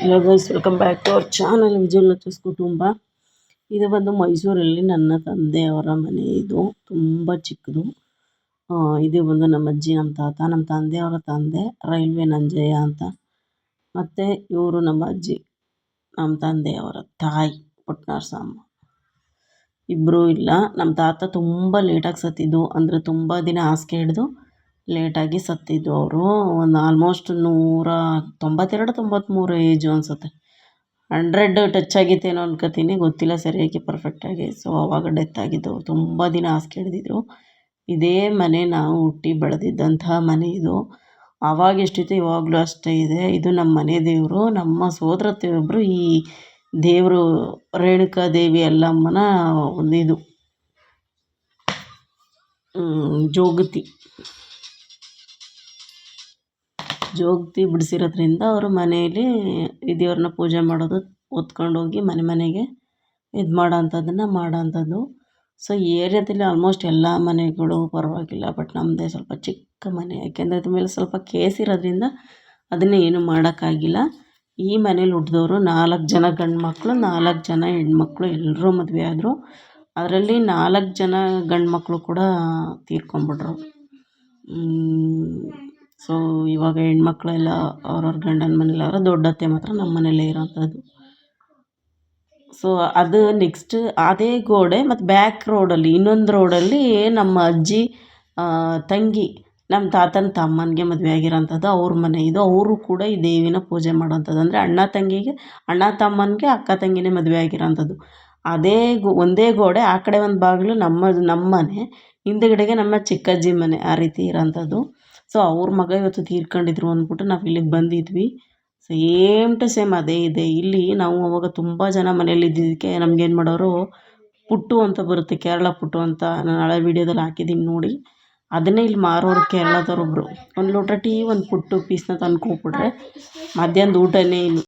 Hello guys welcome back to our channel Vijaya ಲಚಸ್ ಕುಟುಂಬ ಇದು ಬಂದು ಮೈಸೂರಲ್ಲಿ ನನ್ನ ತಂದೆಯವರ ಮನೆ ಇದು, ತುಂಬ ಚಿಕ್ಕದು. ಇದು ಬಂದು ನಮ್ಮ ಅಜ್ಜಿ, ನಮ್ಮ ತಾತ, ನಮ್ಮ ತಂದೆಯವರ ತಂದೆ, ರೈಲ್ವೆ ನಂಜಯ್ಯ ಅಂತ. ಮತ್ತು ಇವರು ನಮ್ಮ ಅಜ್ಜಿ, ನಮ್ಮ ತಂದೆಯವರ ತಾಯಿ ಪುಟ್ನರಸಮ್ಮ ಇಬ್ಬರೂ ಇಲ್ಲ, ನಮ್ಮ ತಾತ ತುಂಬ ಲೇಟಾಗಿ ಸತ್ತಿದ್ದು, ಅಂದರೆ ತುಂಬ ದಿನ ಹಾಸಿಗೆ ಹಿಡ್ದು ಲೇಟಾಗಿ ಸತ್ತಿದ್ದು ಅವರು. ಒಂದು ಆಲ್ಮೋಸ್ಟ್ ನೂರ ತೊಂಬತ್ತೆರಡು ತೊಂಬತ್ತ್ಮೂರು ಏಜು ಅನಿಸುತ್ತೆ. ಹಂಡ್ರೆಡ್ ಟಚ್ ಆಗಿತ್ತೇನೋ ಅನ್ಕೋತೀನಿ. ಗೊತ್ತಿಲ್ಲ ಸರಿಯಾಗಿ ಪರ್ಫೆಕ್ಟಾಗಿ ಸೊ ಅವಾಗ ಡೆತ್ ಆಗಿದ್ದು ಅವ್ರು. ತುಂಬ ದಿನ ಹಾಸಿಗೆ ಹಿಡಿದಿದ್ರು. ಇದೇ ಮನೆ ನಾವು ಹುಟ್ಟಿ ಬೆಳೆದಿದ್ದಂತಹ ಮನೆ ಇದು. ಆವಾಗ ಎಷ್ಟಿತ್ತು? ಇವಾಗಲೂ ಅಷ್ಟೇ ಇದೆ. ಇದು ನಮ್ಮ ಮನೆ ದೇವರು. ನಮ್ಮ ಸೋದರತ್ತೆ ಒಬ್ಬರು ಈ ದೇವರು ರೇಣುಕಾ ದೇವಿ ಅಲ್ಲಮ್ಮನ ಒಂದು ಇದು ಜೋಗತಿ. ಜೋಗತಿ ಬಿಡಿಸಿರೋದ್ರಿಂದ ಅವರು ಮನೆಯಲ್ಲಿ ಈ ದೇವ್ರನ್ನ ಪೂಜೆ ಮಾಡೋದು ಹೊತ್ಕೊಂಡೋಗಿ ಮನೆ ಮನೆಗೆ ಇದು ಮಾಡೋ ಅಂಥದ್ದನ್ನು ಮಾಡೋ ಅಂಥದ್ದು ಸೊ ಈ ಏರಿಯಾದಲ್ಲಿ ಆಲ್ಮೋಸ್ಟ್ ಎಲ್ಲ ಮನೆಗಳು ಪರವಾಗಿಲ್ಲ ಬಟ್ ನಮ್ಮದೇ ಸ್ವಲ್ಪ ಚಿಕ್ಕ ಮನೆ. ಯಾಕೆಂದರೆ ಅದ್ರ ಮೇಲೆ ಸ್ವಲ್ಪ ಕೇಸ್ ಇರೋದ್ರಿಂದ ಅದನ್ನು ಏನೂ ಮಾಡೋಕ್ಕಾಗಿಲ್ಲ. ಈ ಮನೇಲಿ ಹುಟ್ಟಿದವರು ನಾಲ್ಕು ಜನ ಗಂಡು ಮಕ್ಕಳು ನಾಲ್ಕು ಜನ ಹೆಣ್ಮಕ್ಳು ಎಲ್ಲರೂ ಮದುವೆ ಆದರು. ಅದರಲ್ಲಿ ನಾಲ್ಕು ಜನ ಗಂಡು ಮಕ್ಕಳು ಕೂಡ ತೀರ್ಕೊಂಬಿಟ್ರು ಸೊ ಇವಾಗ ಹೆಣ್ಮಕ್ಳೆಲ್ಲ ಅವ್ರವ್ರ ಗಂಡನ ಮನೇಲಿ ಅವರ ದೊಡ್ಡತ್ತೆ ಮಾತ್ರ ನಮ್ಮ ಮನೆಯಲ್ಲೇ ಇರೋಂಥದ್ದು. ಸೊ ಅದು ನೆಕ್ಸ್ಟ್ ಅದೇ ಗೋಡೆ ಮತ್ತು ಬ್ಯಾಕ್ ರೋಡಲ್ಲಿ ಇನ್ನೊಂದು ರೋಡಲ್ಲಿ ನಮ್ಮ ಅಜ್ಜಿ ತಂಗಿ ನಮ್ಮ ತಾತನ ತಮ್ಮನಿಗೆ ಮದುವೆ ಆಗಿರೋಂಥದ್ದು, ಅವ್ರ ಮನೆ ಇದು. ಅವರು ಕೂಡ ಈ ದೇವಿನ ಪೂಜೆ ಮಾಡೋಂಥದ್ದು. ಅಂದರೆ ಅಣ್ಣ ತಂಗಿಗೆ, ಅಣ್ಣ ತಮ್ಮನಿಗೆ, ಅಕ್ಕ ತಂಗಿನೇ ಮದುವೆ ಆಗಿರೋಂಥದ್ದು. ಅದೇ ಗೋ, ಒಂದೇ ಗೋಡೆ, ಆ ಕಡೆ ಒಂದು ಬಾಗಿಲು ನಮ್ಮ ನಮ್ಮ ಮನೆ ಹಿಂದುಗಡೆಗೆ ನಮ್ಮ ಚಿಕ್ಕಜ್ಜಿ ಮನೆ ಆ ರೀತಿ ಇರೋಂಥದ್ದು. ಸೊ ಅವ್ರ ಮಗ ಇವತ್ತು ತೀರ್ಕೊಂಡಿದ್ರು ಅಂದ್ಬಿಟ್ಟು ನಾವು ಇಲ್ಲಿಗೆ ಬಂದಿದ್ವಿ. ಸೇಮ್ ಟು ಸೇಮ್ ಅದೇ ಇದೆ. ಇಲ್ಲಿ ನಾವು ಅವಾಗ ತುಂಬ ಜನ ಮನೇಲಿ ಇದ್ದಿದ್ದಕ್ಕೆ ನಮ್ಗೇನು ಮಾಡೋರು ಪುಟ್ಟು ಅಂತ ಬರುತ್ತೆ, ಕೇರಳ ಪುಟ್ಟು ಅಂತ. ನಾನು ಹಳೆ ವೀಡಿಯೋದಲ್ಲಿ ಹಾಕಿದ್ದೀನಿ ನೋಡಿ. ಅದನ್ನೇ ಇಲ್ಲಿ ಮಾರೋರು ಕೇರಳದವ್ರೊಬ್ಬರು ಒಂದು ಲೋಟ ಟೀ, ಒಂದು ಪುಟ್ಟು, ಪೀಸ್ನ ತಂದು ಕೊಟ್ಬಿಟ್ರೆ ಮಧ್ಯಾಹ್ನದ ಊಟನೇ ಇಲ್ಲ.